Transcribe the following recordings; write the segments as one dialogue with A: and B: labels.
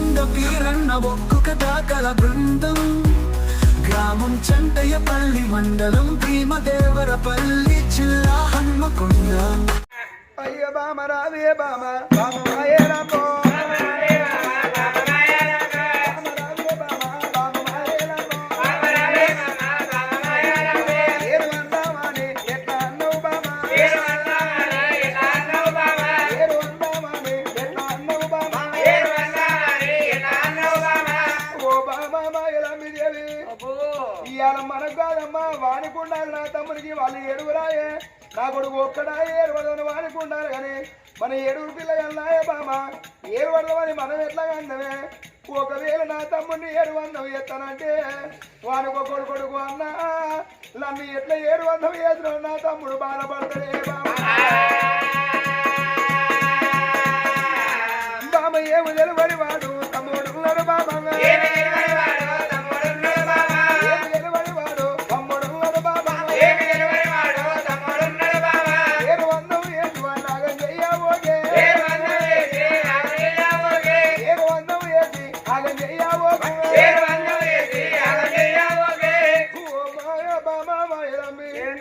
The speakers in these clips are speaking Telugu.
A: కొండ వీరన్న ఒక్కొక్క దాకల బృందం. గ్రామం చంటయ్యపల్లి మండలం భీమదేవరపల్లి జిల్లా హన్మకొండ.
B: అయ్య బామ రావే బామ బామ మాయే రామో నా కొడుకు ఒక్కడాయే వారికి ఉండాలి కానీ మన ఏడుగురు పిల్ల అన్నాయే బామ? ఏడు వడదని మనం ఎట్లా అందమే? ఒకవేళ నా తమ్ముడిని ఏడు వందం ఎత్తానంటే వానికి ఒక కొడుకు కొడుకు అన్నా నన్ను ఎట్లా ఏడు వందం ఎత్తున నా తమ్ముడు బాధపడతాడే బామ. బామ ఏమి నిలబడి వాడు తమ్ముడు
C: బాబా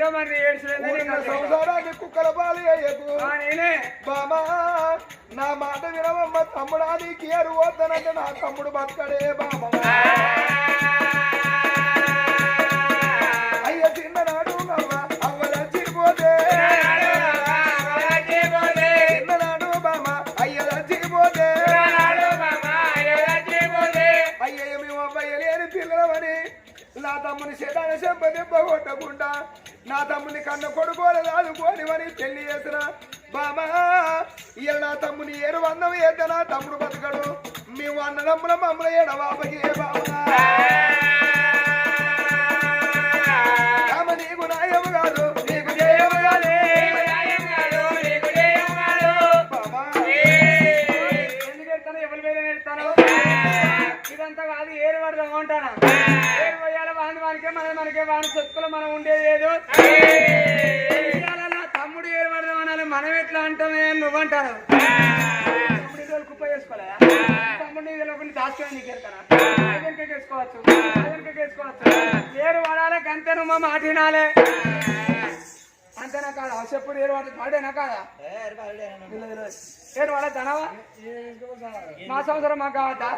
C: ఏడ్చలేదు
B: ఊరిన సంసారాన్ని కుక్కల పాలు అయ్యకు బామా నా మాట వినవమ్మ తమ్ముడా నీకు ఏరు పోతానంటే నా తమ్ముడు బతకడే బామ. అయ్య చిన్ననాడు అవ్వ అవ్వల చిరిపోతే. చిన్ననాడు బామ అయ్యల చిరిపోతే. అయ్యయ్య మేము అబ్బాయి లేని పిల్లలమని నా తమ్ముని శతాన చెంప దెబ్బ కొట్టకుండా నా తమ్ముని కన్న కొడుకోలు కోనివని అని పెళ్ళి చేసిన. బామా ఇయ్య నా తమ్ముని ఏరు వందం ఏదైనా తమ్ముడు బతకడు. మేము అన్నదమ్ముల మమ్మల్ని ఏడవాపకి బామా?
C: వాని సొత్తులు మనం ఉండేది నా తమ్ముడు పడదాం అనాలి. మనం ఎట్లా అంటామే అని నువ్వు అంటాను తమ్ముడు కుప్ప చేసుకోలే. తమ్ముడు ఇదో కొన్ని దాచుకొని నీకు ఎదరికే వేసుకోవచ్చు వేసుకోవచ్చు ఏరు పడాలి గంతే నువ్వు మా మాట వినాలి. అంతేనా కాదా? చెప్పుడు ఏరు పడ పాడేనా కాదా? ఏడు వాళ్ళ ధనవా? మా సంవత్సరం మాకు కావద్దా?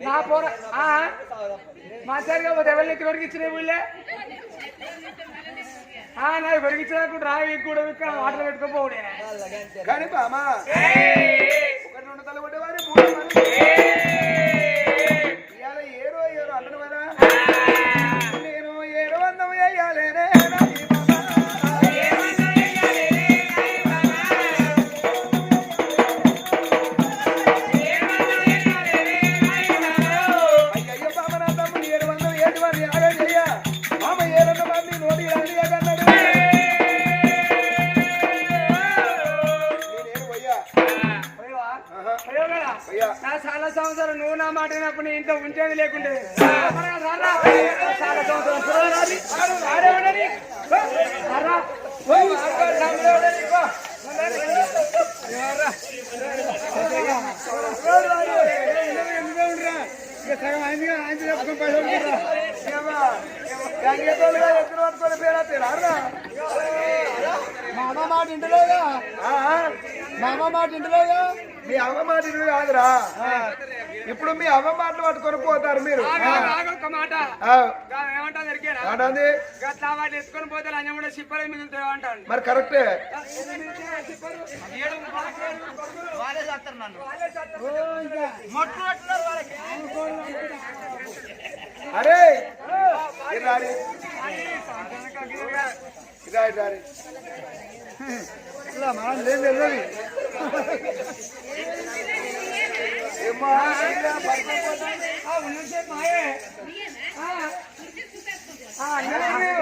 C: నా పోర ఆ? మా సరిగా పోతే ఎవరిని ఎత్తి కొరికిచ్చిన ఊళ్ళే ఆ, నాకు కొరికిచ్చినప్పుడు రావి కూడా ఇక్కడ వాటర్ పెట్టుకోపోడే
B: కానీ బామా ఒకటి రెండు తల కొట్టేవారి మూడు పోయి.
C: తమ్ముడు ఉండని. పో. ఎవర్రా? ఇక సగం అయింది కదా, ఆయన చెప్పుకొని పైసలు ఉంచురా.
B: గంగేతోలుగా ఎత్తులు పట్టుకొని పేరా తిరారా
C: మా అమ్మ మాట ఇంటలేదా
B: ఆ,
C: మా అమ్మ మాట ఇంటలేదా
B: మీ అవ్వ మాట కాదురా. ఇప్పుడు మీ అవ్వ మాటలు పట్టుకొని పోతారు మీరు.
C: ఒక మాట. ఎత్తుకొని పోతే కూడా సిప్పలు మిగులుతాయి అంటాడు
B: మరి కరెక్టే. అరే! ఇది రారి. ఇది మనం తెలియదు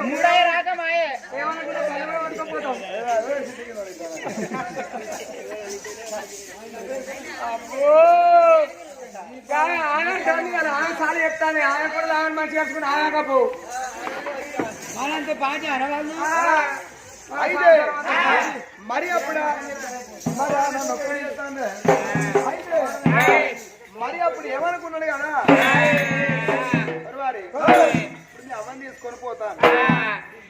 C: మూడయ్య రాక మాయే అబ్బో ఆయన అంటుంది కదా ఆయన చెప్తాను ఆయన కూడా మంచిగా ఆయన కాపు మనంత బాగా అనవాళ్ళు
B: అయితే మరి అప్పుడా మరి నన్ను ఒక్కడే చెప్తాను అయితే మరి అప్పుడు ఏమనుకున్నాడు కదా మరి వారి ఇప్పుడు మీ అవన్నీ తీసుకొని పోతాను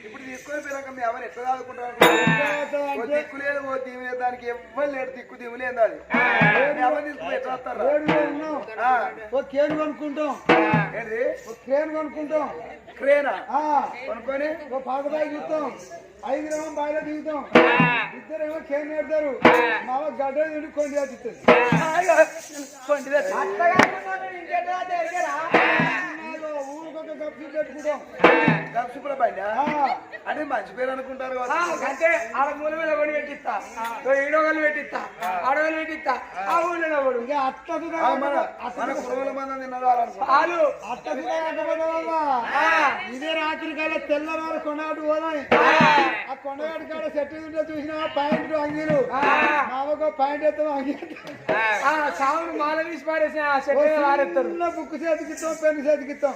B: ఇప్పుడు తీసుకొని పోయాక మీ అవన్నీ ఎట్లా చదువుకుంటారు ఓ దిక్కు లేదు ఓ దీవి లేదు దానికి ఎవ్వరు లేడు దిక్కు దివు లేదు అది మీ అవన్నీ తీసుకొని ఎట్లా వస్తారా
D: ఏడుగా ఉన్నాం
B: ఆ,
D: ఒక కేన్ కొనుక్కుంటాం
B: ఏంటి
D: ఒక క్రేన్ కొనుక్కుంటాం
B: క్రేనా
D: ఆ,
B: కొనుక్కొని
D: ఒక పాత బాయి దిగుతాం ఐదురేమో బాయిలో దిగుతాం ఇద్దరేమో కేన్ పెడతారు మా గడ్డ తిండి కొండి ఊరికొక పెట్టుకుంటాం
B: బండి అంటే మంచి పేరు అనుకుంటారు
C: అంటే ఆడ మూల మీద కొని పెట్టిస్తా ఈడోగలు పెట్టిస్తా ఆడోగలు పెట్టిస్తా ఆ ఊళ్ళో ఒకడు
D: ఇంకా అట్ట ఇదే రాత్రి కల్లా తెల్లవారు కొండగట్టు పోదాం ఆ కొండగట్టు కాడ సెట్ ఉంటే చూసినా పాయింట్ అంగీలు మామకు పాయింట్ ఎత్తాం అంగీ
C: ఆ సావును మాల తీసి పారేసిన ఆ చెట్టు
D: బుక్ చేతికిస్తాం పెన్ను చేతికిస్తాం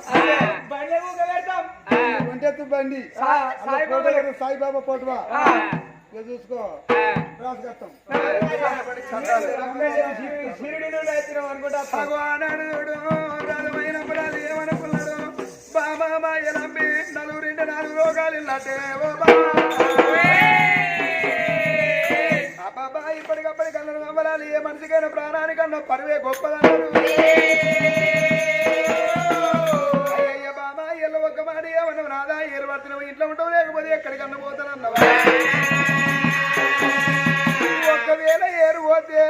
C: బండి ఊగ పెడతాం
D: ఒంటెత్తు బండి.
C: సా-
D: అలా
C: సాయిబాబా.
D: ఇక చూసుకో. రాసుకొస్తాం
C: షిరిడి నుండి వచ్చినాం అనుకుంటా.
B: భగవానుడు రాజమైనప్పుడు అది ఏమనుకున్నాడు బాబా నమ్మి నలుగురింటి నాలుగు రోగాలు ఇల్లటే ఓ బాబా ఇప్పటికప్పటి కళ్ళను నమ్మరాలి ఏ మనిషికైనా ప్రాణానికన్నా పరువే గొప్పదన్నాడు రాదా ఏరు ఇంట్లో ఉంటావు లేకపోతే ఎక్కడికన్నా పోతానన్నావా ఒక్కవేళ ఏరు పోతే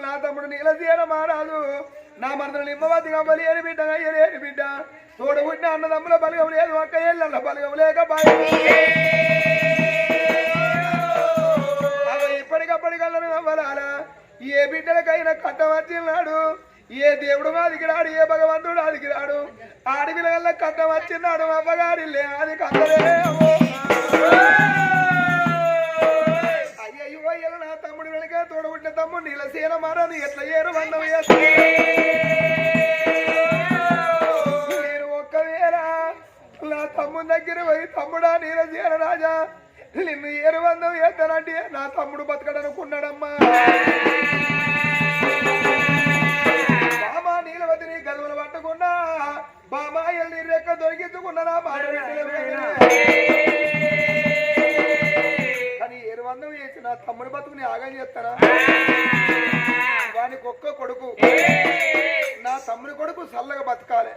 B: నా తమ్ముడు నీళ్ళ తీయన మారాదు నా మనసులు నిమ్మవతి బలి ఏరి బిడ్డ ఏరి బిడ్డ. తోడు పుట్టిన అన్నదమ్ముల బలగం లేదు ఒక్క ఏళ్ళ బలగం లేక అవి ఇప్పటికప్పటికల్లా నవ్వలాల ఏ బిడ్డలకైనా కట్టవచ్చిన్నాడు ఏ దేవుడు మాదికి రాడు ఏ భగవంతుడు ఆదికి రాడు వల్ల కట్ట వచ్చిన్నాడు అవ్వగాడిల్లే అది కట్టలే అయ్యో ఇలా నా తమ్ముడు వెనక తోడబుట్టిన తమ్ముడు నీళ్ళ సీన మారని ఎట్లా ఏరు బంధం నేను ఒక్కవేళ నా తమ్ముడు దగ్గర పోయి తమ్ముడా నీళ్ళ సీన రాజా నిన్ను ఏరు బంధం చేస్తానంటే నా తమ్ముడు బతకడనుకున్నాడమ్మా. బామా ఎల్లి రెక్క దొరికించుకున్నా నా మాట కానీ ఏరు వందం చేసి నా తమ్ముడి బతుకుని ఆగం చేస్తారా? వానికి ఒక్క కొడుకు. నా తమ్ముడి కొడుకు చల్లగా బతకాలి.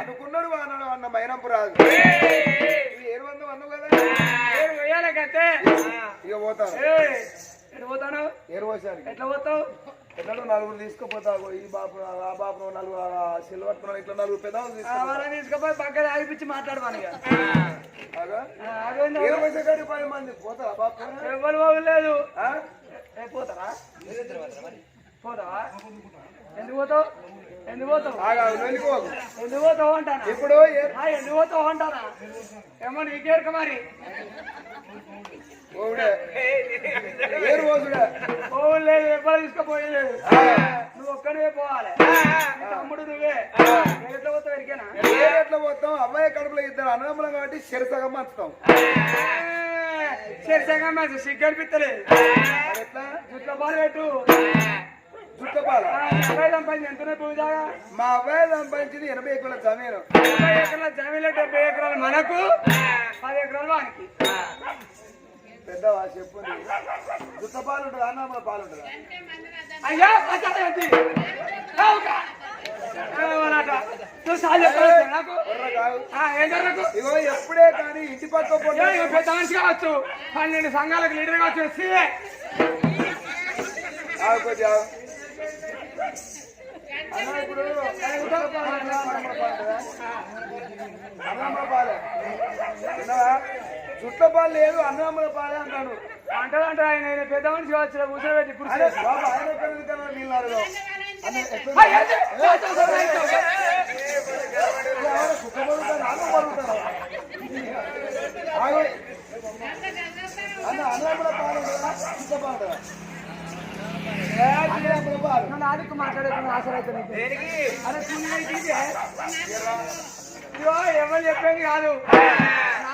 B: అనుకున్నాడు వానడు అన్న మైనంపు రాదు. ఇది ఏరు వందం అన్నావు కదా? ఇక పోతాను.
C: ఎటు పోతాను?
B: పోసానికి.
C: ఎట్లా పోతావు?
B: ఎన్నడూ నలుగురు తీసుకుపోతావు ఈ బాపు ఆ బాపు నలుగురు సిల్వర్ ఇట్లా నలుగురు పెద్దవాళ్ళు
C: తీసుకుపోయి పక్కన ఆగిపించి మాట్లాడమని
B: పది మంది పోతారా బాపు
C: ఎవ్వరు బాబు లేదు. పోతారా? పోతావా? ఎందుకు పోతావు? ఎందుకు పోతావు?
B: ఆగా, వెళ్ళిపోకు.
C: ఎందుకు పోతావు అంటానా?
B: ఇప్పుడు
C: ఎందుకు పోతావు అంటానా? ఏమో నీకేరుక మరి.
B: ఓవిడే. ఏరు పోసుడే.
C: ఓ లేదు ఎవ్వరు తీసుకుపోయలేదు నువ్వు ఒక్కడే పోవాలి. తమ్ముడు నువ్వే. ఎట్లా పోతావు ఎరికేనా
B: ఎట్లా పోతాం? అమ్మాయి కడుపులో ఇద్దరు అన్నదమ్ములం కాబట్టి చెరసగం మంచుతాం
C: సరిసంగా మంచి సిగ్గు అనిపిస్తలేదు
B: మరి ఎట్లా?
C: జుట్ల బాలు పెట్టు.
B: మా అబ్బాయి సంపాదించింది ఎనభై ఎకరాల జమీను.
C: డెబ్బై ఎకరాల జమీన్లో డెబ్బై ఎకరాలు మనకు పది ఎకరాలు వానికి.
B: పెద్దవా ఉంటుంది అన్నదమ్ముల పాలు ఉంటుందా
C: అయ్యా ఆ, ఏం జరగకు
B: ఇగో ఎప్పుడే కానీ ఇంటి పక్క
C: పెద్ద మనిషి కావచ్చు. పన్నెండు సంఘాలకు లీడర్ కావచ్చు. సీఏ.
B: అన్న ఇప్పుడు ఉంటుందా, పాలు అన్నదమ్ముల పాలే లేదు అన్నదమ్ముల పాలే
C: అంటాడు. అంటే ఆయన ఆయన పెద్ద మనిషి కావచ్చు కూర్చోబెట్టి ఇప్పుడు
B: అన్నదమ్ముల పాలు ఉంటుందా చుట్టపాలు ఉంటుందా అన్నదమ్ముల పాలు
C: నన్ను ఆడికి మాట్లాడేది ఆశ అయితే నీకు. అరే చూడు ఇదే. ఇదిగో ఎవరు చెప్పేది కాదు.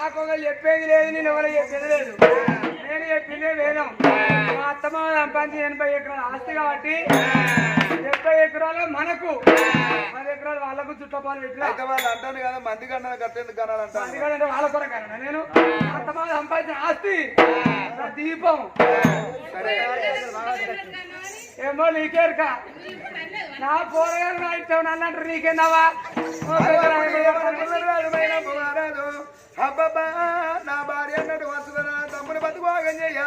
C: నాకు ఒకరు చెప్పేది లేదు నేను ఎవరు చెప్పేది లేదు నేను చెప్పిందే వేదం మా అత్తమ్మ సంపాదించి ఎనభై ఎకరాల ఆస్తి కాబట్టి డెబ్బై ఎకరాలు మనకు పది ఎకరాలు వాళ్ళకు చుట్టపాలు పెట్టిన
B: వాళ్ళు అంటాను కదా మంది కన్నా కట్టేందుకు కనాలంటాను
C: అందుకంటే వాళ్ళ కొరకైనా నేను అంతమంది సంపాదించిన ఆస్తి నా దీపం ఏమో నీకేరుక నా పోరగారు నా ఇష్టం నన్ను అంటారు నీకేందావా
B: అబ్బబ్బా నా భార్య అన్నట్టు వస్తుందా తమ్ముని బతుకు భాగం చెయ్య.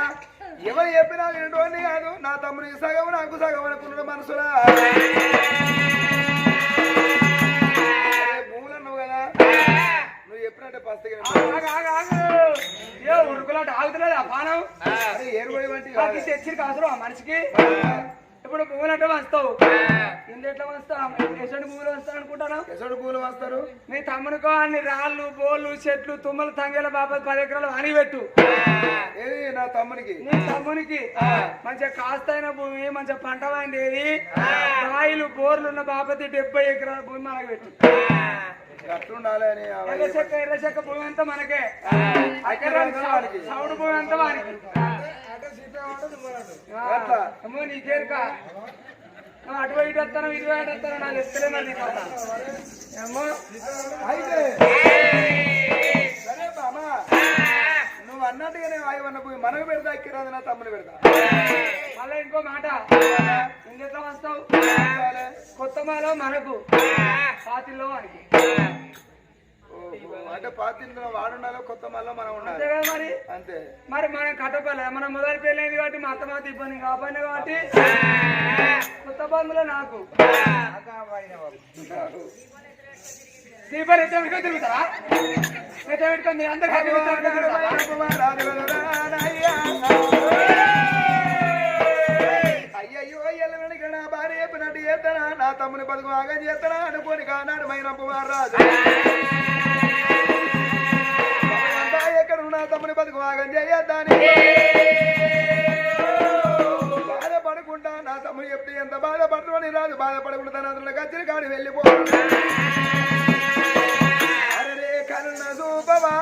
B: ఎవరు చెప్పినా వినటోని కాదు. నా తమ్మునికి సగం నాకు సగం అనుకున్నాడు మనసులా. భూములు అన్నావు కదా. నువ్వు చెప్పినట్టే పస్తగా.
C: ఏ ఉడుకులాట ఆగుతలేదు ఆ పానం
B: ఏరుబడి వంటి
C: తెచ్చి అవసరం ఆ మనిషికి? ఇప్పుడు పువ్వులు అంటే వస్తావు? ఇందు ఎట్లా వస్తావు? ఎటువంటి పువ్వులు వస్తావు అనుకుంటాను?
B: ఎసడు పూలు వస్తారు.
C: నీ తమ్మునికో అన్ని రాళ్ళు బోళ్ళు చెట్లు తుమ్మలు తంగేల బాపతి పది ఎకరాలు అని పెట్టు
B: ఏది నా తమ్మునికి?
C: నీ తమ్మునికి. మంచిగా కాస్తైన భూమి మంచిగా పంట పండేది. రాయిలు బోర్లు ఉన్న బాపతి డెబ్బై ఎకరాల భూమి మనకు పెట్టు
B: అట్లుండాలి అని
C: ఎర్ర చెక్క ఎర్ర చెక్క భూమి అంతా మనకే సౌడు అంతా వానికి. అమ్మో నీకేరుక అటు ఇటు వస్తాను ఇటు ఇటు వస్తాను నాకు ఇస్తలే మరి నీకు అట్లా. అమ్మో.
B: అయితే. సరే బామా నువ్వు అన్నట్టుగానే వాయువన్న పోయి మనకు పెడతా ఎక్కిరాదు నా తమ్ముని పెడతా.
C: మళ్ళీ ఇంకో మాట. ఇంకెట్లా వస్తావు. కొత్త మాలో మనకు పాతిల్లో
B: ఓహో, అంటే పాతింట్లో వాడుండాలో కొత్త మళ్ళీ మనం ఉండాలి
C: కదా మరి
B: అంతే
C: మరి మనం కట్టపల్లె మనం మొదలు పెళ్ళైంది కాబట్టి మా అత్త మాత ఇబ్బంది కాపాడిన కాబట్టి కొత్త బంధువులు నాకు దీపాలు ఎట్లా పెట్టుకొని తిరుగుతారా ఎట్లా పెట్టుకొని మీరు
B: చేస్తానా నా తమ్ముని బతుకు ఆగం చేస్తానా అనుకోని కానాడు మైనప్పు మహారాజు. ఎక్కడ నా తమ్ముని బతుకు ఆగం చేయద్దాని. బాధపడకుండా నా తమ్ముడు చెప్తే ఎంత బాధపడతామని రాజు బాధపడకుండా తన అతను కచ్చిరి కాడి వెళ్ళిపో. అరే కరుణ సూపవా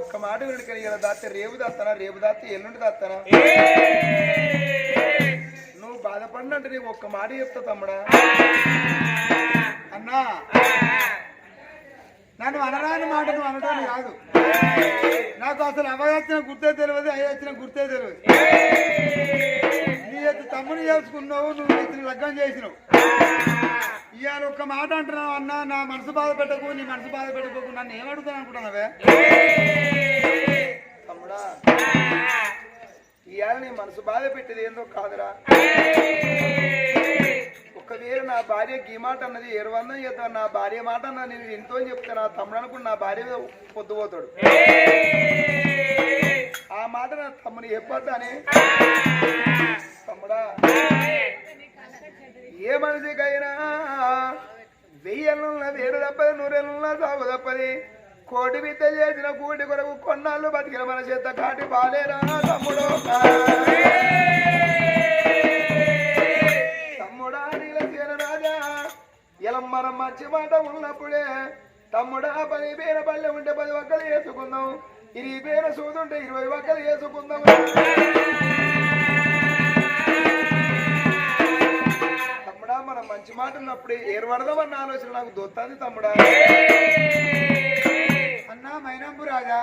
B: ఒక్క మాట వినడికని ఇలా దాస్తే రేపు దాస్తానా రేపు దాస్తే ఎల్లుండి దాస్తానా నువ్వు బాధపడినట్టు నీకు ఒక్క మాట చెప్తా తమ్ముడా.
D: అన్నా నన్ను అనరాని మాట నువ్వు అనడానికి కాదు. నాకు అసలు అవయచ్చిన గుర్తే తెలియదు అయ్యొచ్చిన గుర్తే తెలియదు. నీ యొక్క తమ్ముని చేసుకున్నావు నువ్వు ఇతని లగ్గం చేసినావు. ఇవాళ ఒక్క మాట అంటున్నావు అన్న నా మనసు బాధ పెట్టకు నీ మనసు బాధ పెట్టకు నన్ను ఏమడుగుతాను అనుకుంటున్నావే?
B: తమ్ముడా ఇవాళ నీ మనసు బాధ పెట్టేది ఏందో కాదురా. ఒకవేళ నా భార్య గీ మాట అన్నది ఎరువందం చేద్దాం నా భార్య మాట అన్న నేను ఎంతో చెప్తాను నా తమ్ముడు అనుకుని నా భార్య మీద పొద్దుపోతాడు. ఆ మాట నా తమ్ముని చెప్పొద్దని. తమ్ముడా ఏ మనిషికైనా వెయ్యనున్న వేరు తప్పది నూరెళ్ళున్న సాగు తప్పది. కోటి విద్య చేసిన కూటి కొరకు కొన్నాళ్ళు బతికిన మన చేత కాటి బాలేరా తమ్ముడు? తమ్ముడా నీలసేన రాజా ఇలా మనం మంచి మాట ఉన్నప్పుడే తమ్ముడా పది పేర పల్లె ఉంటే పది ఒక్కలు వేసుకుందాం. ఇది పేర సూదుంటే ఇరవై ఒక్కలు వేసుకుందాం. మంచి మాట ఉన్నప్పుడు ఏర్పడదామన్న ఆలోచన నాకు దొత్తాది తమ్ముడా.
D: అన్నా మైనంపు రాజా.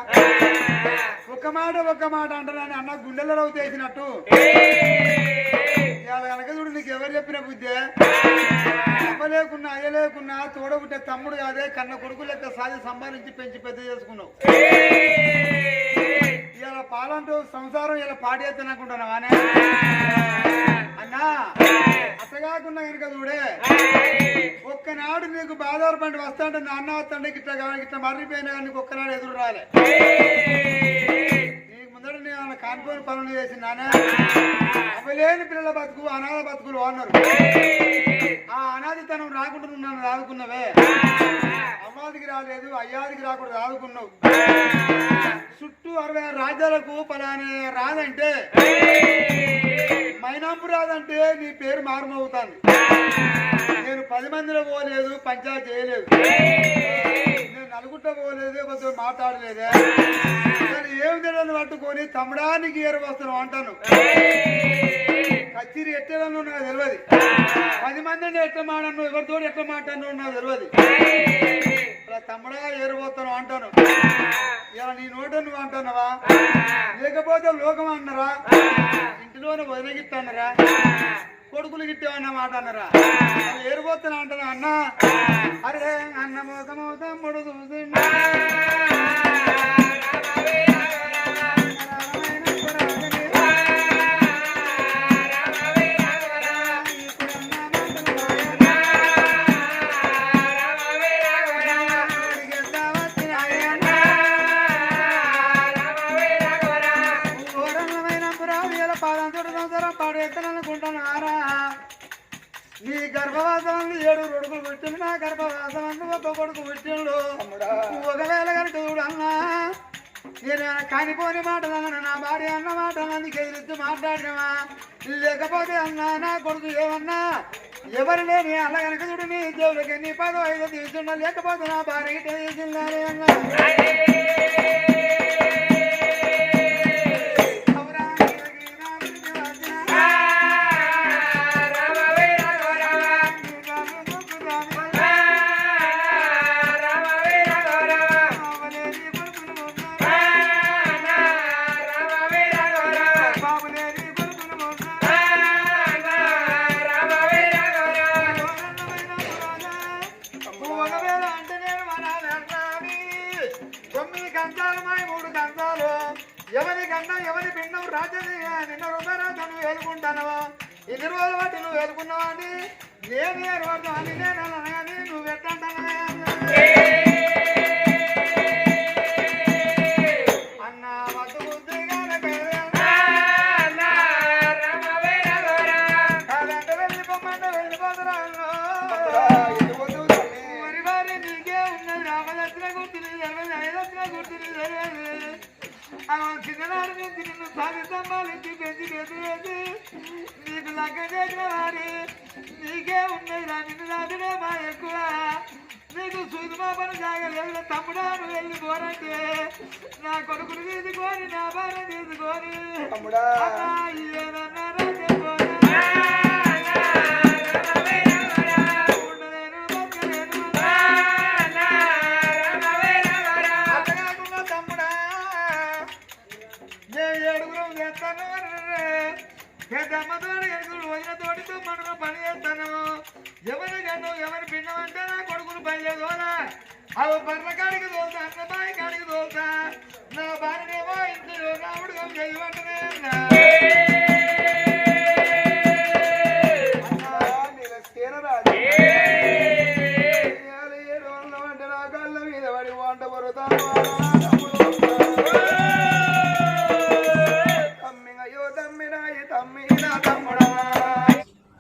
D: ఒక మాట ఒక మాట అంటున్నాను అన్న గుండెల రవ్వు చేసినట్టు ఇవాళ కనుక చూడు నీకు ఎవరు చెప్పిన బుద్ధి? అవ్వలేకున్నా అయ్యలేకున్నా తోడబుట్టే తమ్ముడు కాదే కన్న కొడుకు లెక్క సాధి సంపాదించి పెంచి పెద్ద చేసుకున్నావు. ఇవాళ పాలంటూ సంసారం ఇలా పాడి అనుకుంటున్నావానే అన్నా అత్తగాకున్నా కనుక చూడే ఒక్కనాడు నీకు బాధారు పండి వస్తాంటే నాన్న వస్తాంటే ఇట్లా కావాలి ఇట్లా మర్రిపోయినా కానీ నీకు ఒక్కనాడు ఎదురు రాలే. నీకు ముందర నేను కానిపోయిన పనులు చేసి నాన్న లేని పిల్లల బతుకు అనాథ బతుకులు అన్నారు. ఆ అనాదితనం రాకుండా నన్ను రాదుకున్నవే. అమ్మాదికి రాలేదు అయ్యాదికి రాకుండా రాదుకున్నావు. చుట్టూ అరవై ఆరు రాజ్యాలకు పలానే రాదంటే మైనాంపు రాదంటే నీ పేరు మారుమవుతాను నేను పది మందిలో పోలేదు పంచాయతీ చేయలేదు. నేను పోలేదే పోలేదు కొంచెం మాట్లాడలేదే ఏం తెలియని పట్టుకొని తమడానికి ఏరు వస్తున్నావు అంటాను. కచ్చిరి ఎట్టలను నాకు తెలియదు. పది మందిని ఎట్లా మాడను ఎవరితో ఎట్లా మాట్లాడను నాకు తెలియదు. ఇలా తమ్ముడా ఏరిపోతాను అంటాను. ఇలా నీ నోట నువ్వు అంటున్నావా? లేకపోతే లోకం అన్నారా ఇంటిలోనే వదిలిగిట్టన్నరా కొడుకులు గిట్టేవన్నమాట అన్నరా? ఏరిపోతున్నా అంటున్నా అన్న? అరే అన్న చూసి తమ్ముడు చూసిండు. నీ గర్భవాసం ఏడు కొడుకులు పుట్టిండు నా గర్భవాసం అందు ఒక కొడుకు పుట్టిండు. ఒకవేళ కనుక చూడు అన్నా నేను కానిపోని మాటలు నా భార్య అన్న మాటలు అందుకే ఎదురు మాట్లాడినవా? లేకపోతే అన్నా నా కొడుకు ఏమన్నా? ఎవరు లేని అలా కనుక చూడు నీ దేవుడికి నీ పదో ఐదో తీసుకున్నా లేకపోతే నా భార్య ఇట్లా తీసిందని అన్నా. చేసిన వారి నీకే ఉన్నది? రా నిన్ను దాటినే మా ఎక్కువ. నీకు సూది మా పని జాగలేదు తమ్ముడా నువ్వు వెళ్ళి పోరంటే నా కొడుకుని తీసుకొని నా భార్య తీసుకొని. అన్నా పెద్దమ్మతోటి ఎడుగురు వదిన తోటితో పని చేస్తాను. ఎవరి గన్ను ఎవరి పిండం అంటే నా కొడుకులు పని అవి బర్ర కాడికి తోలుతా అన్న కాడికి తోలుతా. నా భార్యనేమో ఇంట్లో రాముడు చేయమంటనే